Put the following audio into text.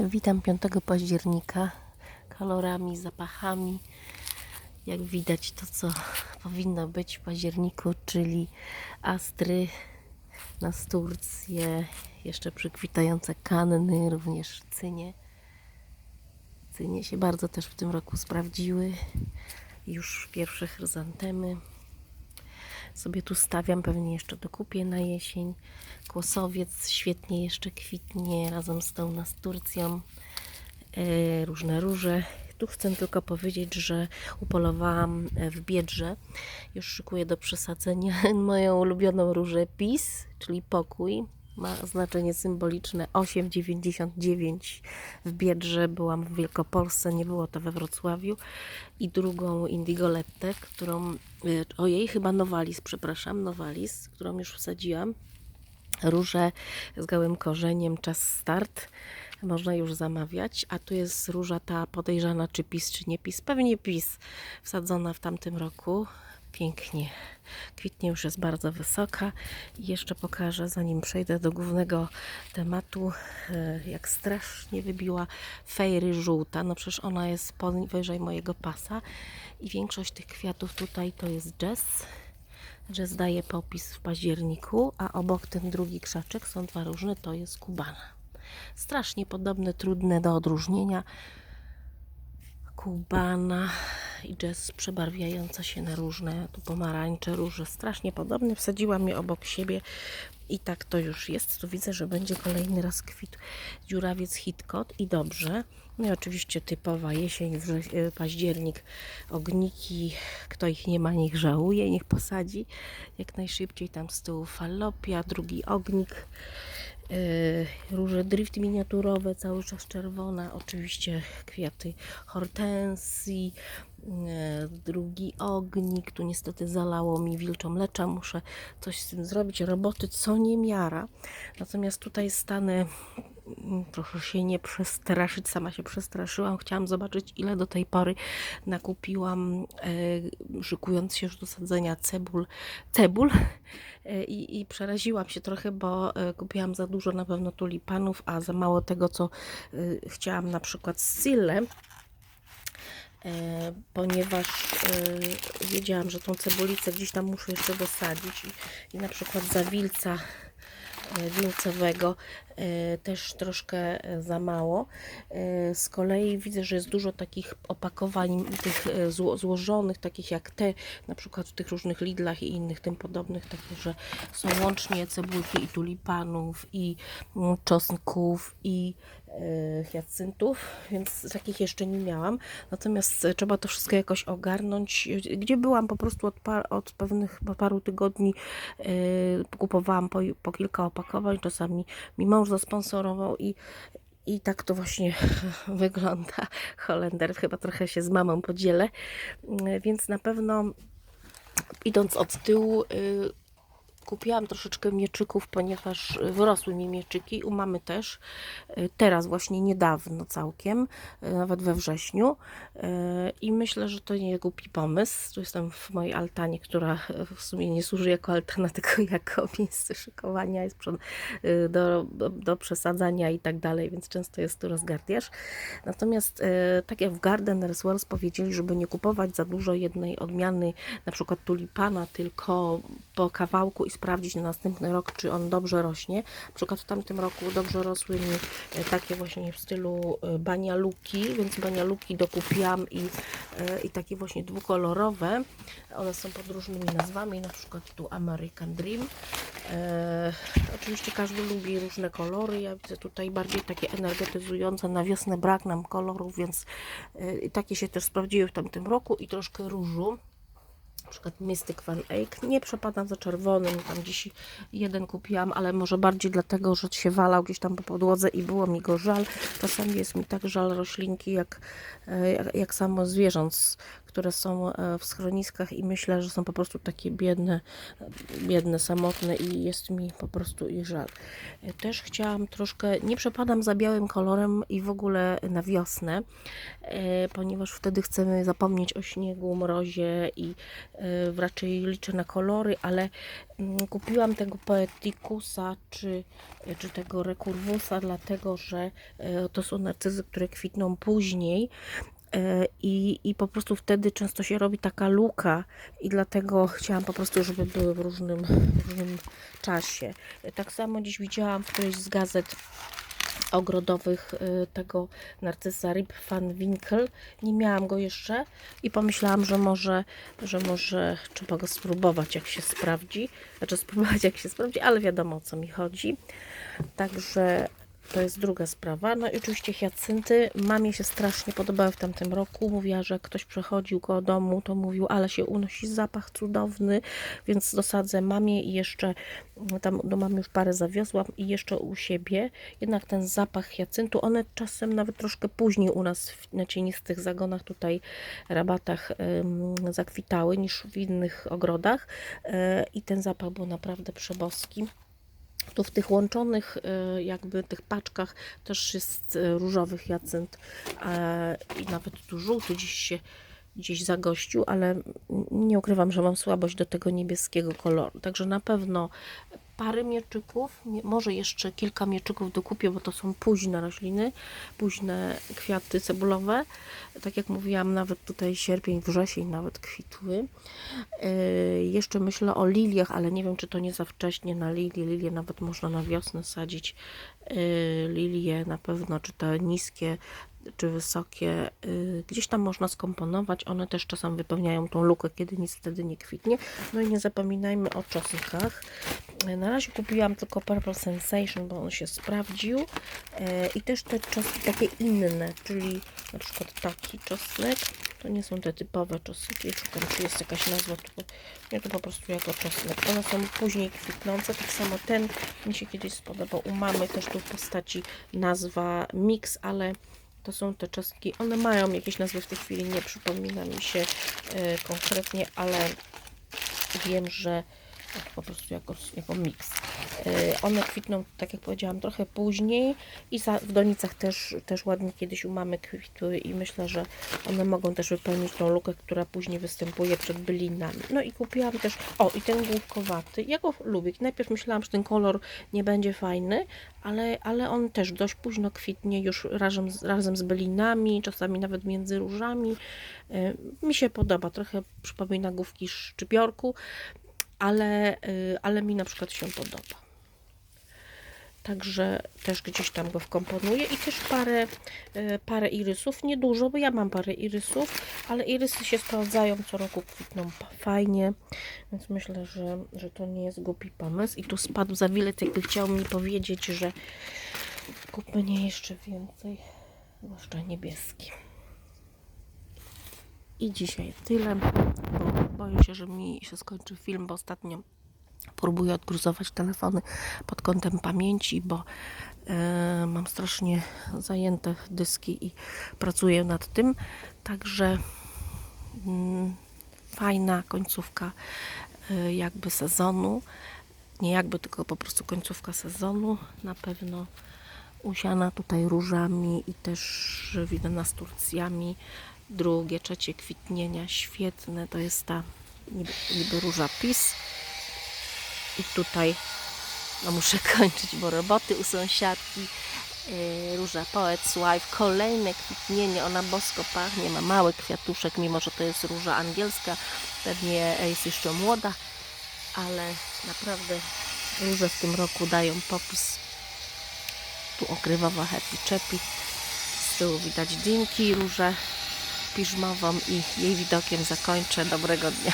Witam 5 października. Kolorami, zapachami. Jak widać to, co powinno być w październiku, czyli astry, nasturcje, jeszcze przykwitające kanny, również cynie. Cynie się bardzo też w tym roku sprawdziły. Już pierwsze chryzantemy sobie tu stawiam, pewnie jeszcze dokupię na jesień. Kłosowiec świetnie jeszcze kwitnie razem z tą nasturcją. E, różne róże. Tu chcę tylko powiedzieć, że upolowałam e, w Biedrze. Już szykuję do przesadzenia moją ulubioną różę PiS, czyli pokój. Ma znaczenie symboliczne 8,99 w Biedrze. Byłam w Wielkopolsce, nie było to we Wrocławiu. I drugą Indigolettę, którą, e, ojej, chyba Nowalis, przepraszam, Nowalis, którą już wsadziłam. Róże z gołym korzeniem, czas start. Można już zamawiać. A tu jest róża ta podejrzana, czy PiS, czy nie PiS. Pewnie PiS, wsadzona w tamtym roku. Pięknie. Kwitnie już jest bardzo wysoka. I jeszcze pokażę, zanim przejdę do głównego tematu, e, jak strasznie wybiła fejry żółta. No przecież ona jest powyżej mojego pasa. I większość tych kwiatów tutaj to jest jazz że zdaje popis w październiku, a obok ten drugi krzaczek są dwa różne, to jest kubana. Strasznie podobne, trudne do odróżnienia. Kubana i jazz przebarwiająca się na różne, tu pomarańcze, róże, strasznie podobne. Wsadziłam je obok siebie i tak to już jest. Tu widzę, że będzie kolejny raz kwitł dziurawiec hitkot i dobrze. No i oczywiście typowa jesień, e, październik, ogniki. Kto ich nie ma, niech żałuje, niech posadzi. Jak najszybciej tam z tyłu falopia, drugi ognik. Yy, róże drift miniaturowe, cały czas czerwona, oczywiście kwiaty hortensji, yy, drugi ognik, tu niestety zalało mi wilczą lecza, muszę coś z tym zrobić, roboty co nie miara, natomiast tutaj stanę proszę się nie przestraszyć, sama się przestraszyłam, chciałam zobaczyć ile do tej pory nakupiłam, e, szykując się już do sadzenia cebul, cebul. E, i, i przeraziłam się trochę, bo e, kupiłam za dużo na pewno tulipanów, a za mało tego, co chciałam na przykład z Sille, ponieważ wiedziałam, że tą cebulicę gdzieś tam muszę jeszcze dosadzić. I, i na przykład za wilca e, też troszkę e, za mało. E, Z kolei widzę, że jest dużo takich opakowań tych zło, złożonych, takich jak te, na przykład w tych różnych Lidlach i innych tym podobnych, takie, że są łącznie cebulki i tulipanów, i mm, czosnków, i hiacyntów, więc takich jeszcze nie miałam. Natomiast e, trzeba to wszystko jakoś ogarnąć. Gdzie byłam po prostu od, par, od pewnych paru tygodni, e, kupowałam po, po kilka opakowań, czasami mi mąż zasponsorował i i tak to właśnie wygląda. Holender chyba trochę się z mamą podzielę, Mm, więc na pewno idąc od tyłu y, kupiłam troszeczkę mieczyków, ponieważ wyrosły mi mieczyki, u mamy też. Y, Teraz właśnie niedawno całkiem, y, nawet we wrześniu. Y, I myślę, że to nie głupi pomysł. Tu jestem w mojej altanie, która w sumie nie służy jako altana, tylko jako miejsce szykowania, jest y, do, do, do przesadzania i tak dalej, więc często jest tu rozgardiasz. Natomiast tak jak w Gardeners Wells powiedzieli, żeby nie kupować za dużo jednej odmiany, na przykład tulipana, tylko po kawałku i sprawdzić na następny rok, czy on dobrze rośnie. Na przykład w tamtym roku dobrze rosły mi e, takie właśnie w stylu e, banialuki, więc banialuki dokupiłam i, e, i takie właśnie dwukolorowe. One są pod różnymi nazwami, na przykład tu American Dream. Oczywiście każdy lubi różne kolory. Ja widzę tutaj bardziej takie energetyzujące. Na wiosnę brak nam kolorów, więc e, takie się też sprawdziły w tamtym roku i troszkę różu. Na przykład Mystic Van Eyck. Nie przepadam za czerwonym. Tam dziś jeden kupiłam, ale może bardziej dlatego, że się walał gdzieś tam po podłodze i było mi go żal. Czasami jest mi tak żal roślinki, jak, e, jak, jak samo zwierząt, które są e, w schroniskach i myślę, że są po prostu takie biedne, biedne, samotne i jest mi po prostu ich żal. E, Też chciałam troszkę, nie przepadam za białym kolorem i w ogóle na wiosnę, e, ponieważ wtedy chcemy zapomnieć o śniegu, mrozie i e, raczej liczę na kolory, ale mm, kupiłam tego Poetikusa czy, czy tego Recurvusa, dlatego że e, to są narcyzy, które kwitną później. E, I, I po prostu wtedy często się robi taka luka, i dlatego chciałam po prostu, żeby były w różnym, w różnym czasie. E, Tak samo dziś widziałam w którejś z gazet ogrodowych y, tego narcyza Rip van Winkle. Nie miałam go jeszcze i pomyślałam, że może, że może trzeba go spróbować, jak się sprawdzi. Znaczy spróbować, jak się sprawdzi, ale wiadomo o co mi chodzi. Także to jest druga sprawa. No i oczywiście hiacynty. Mamie się strasznie podobały w tamtym roku. Mówiła, że ktoś przechodził koło domu, to mówił, ale się unosi zapach cudowny, więc dosadzę mamie i jeszcze no tam do mamy już parę zawiozłam i jeszcze u siebie. Jednak ten zapach hiacyntu, one czasem nawet troszkę później u nas na cienistych zagonach tutaj, rabatach ym, zakwitały niż w innych ogrodach E, i ten zapach był naprawdę przeboski. Tu w tych łączonych y, jakby tych paczkach też jest y, różowy hyacynt e, i nawet tu żółty gdzieś się gdzieś zagościł, ale nie ukrywam, że mam słabość do tego niebieskiego koloru. Także na pewno parę mieczyków, może jeszcze kilka mieczyków dokupię, bo to są późne rośliny, późne kwiaty cebulowe. Tak jak mówiłam, nawet tutaj sierpień, wrzesień nawet kwitły. Yy, jeszcze myślę o liliach, ale nie wiem, czy to nie za wcześnie na lilie. Lilie nawet można na wiosnę sadzić. Yy, lilie na pewno, czy te niskie, czy wysokie, yy, gdzieś tam można skomponować. One też czasem wypełniają tą lukę, kiedy nic wtedy nie kwitnie. No i nie zapominajmy o czosnkach. Na razie kupiłam tylko Purple Sensation, bo on się sprawdził. Yy, I też te czosnki takie inne, czyli na przykład taki czosnek. To nie są te typowe czosnki. Szukam, czy jest jakaś nazwa. Nie, to po prostu jako czosnek. One są później kwitnące. Tak samo ten mi się kiedyś spodobał u mamy. Też tu w postaci nazwa mix, ale to są te czosnki. One mają jakieś nazwy w tej chwili. Nie przypomina mi się e, konkretnie, ale wiem, że po prostu jako, jako miks. E, One kwitną, tak jak powiedziałam, trochę później i w donicach też, też ładnie kiedyś u mamy kwitły i myślę, że one mogą też wypełnić tą lukę, która później występuje przed bylinami. No i kupiłam też, o i ten główkowaty, ja go lubię. Najpierw myślałam, że ten kolor nie będzie fajny, ale, ale on też dość późno kwitnie już razem, razem z bylinami, czasami nawet między różami. E, Mi się podoba, trochę przypomina główki szczypiorku, ale, y, ale mi na przykład się podoba. Także też gdzieś tam go wkomponuję i też parę, y, parę irysów, nie dużo, bo ja mam parę irysów, ale irysy się sprawdzają co roku, kwitną fajnie, więc myślę, że, że to nie jest głupi pomysł. I tu spadł zawilec, jakby chciał mi powiedzieć, że kup mnie jeszcze więcej, zwłaszcza niebieski. I dzisiaj tyle, bo boję się, że mi się skończy film, bo ostatnio próbuję odgruzować telefony pod kątem pamięci, bo e, mam strasznie zajęte dyski i pracuję nad tym. Także mm, fajna końcówka e, jakby sezonu. Nie jakby, tylko po prostu końcówka sezonu. Na pewno usiana tutaj różami i też widzę nasturcjami. Drugie, trzecie kwitnienia świetne. To jest ta niby, niby róża PiS. I tutaj no muszę kończyć, bo roboty u sąsiadki. Yy, Róża Poet's Wife, kolejne kwitnienie, ona bosko pachnie, ma mały kwiatuszek, mimo że to jest róża angielska, pewnie jest jeszcze młoda, ale naprawdę róże w tym roku dają popis. Tu okrywowa happy chappy, z tyłu widać dinki, różę piżmową i jej widokiem zakończę. Dobrego dnia.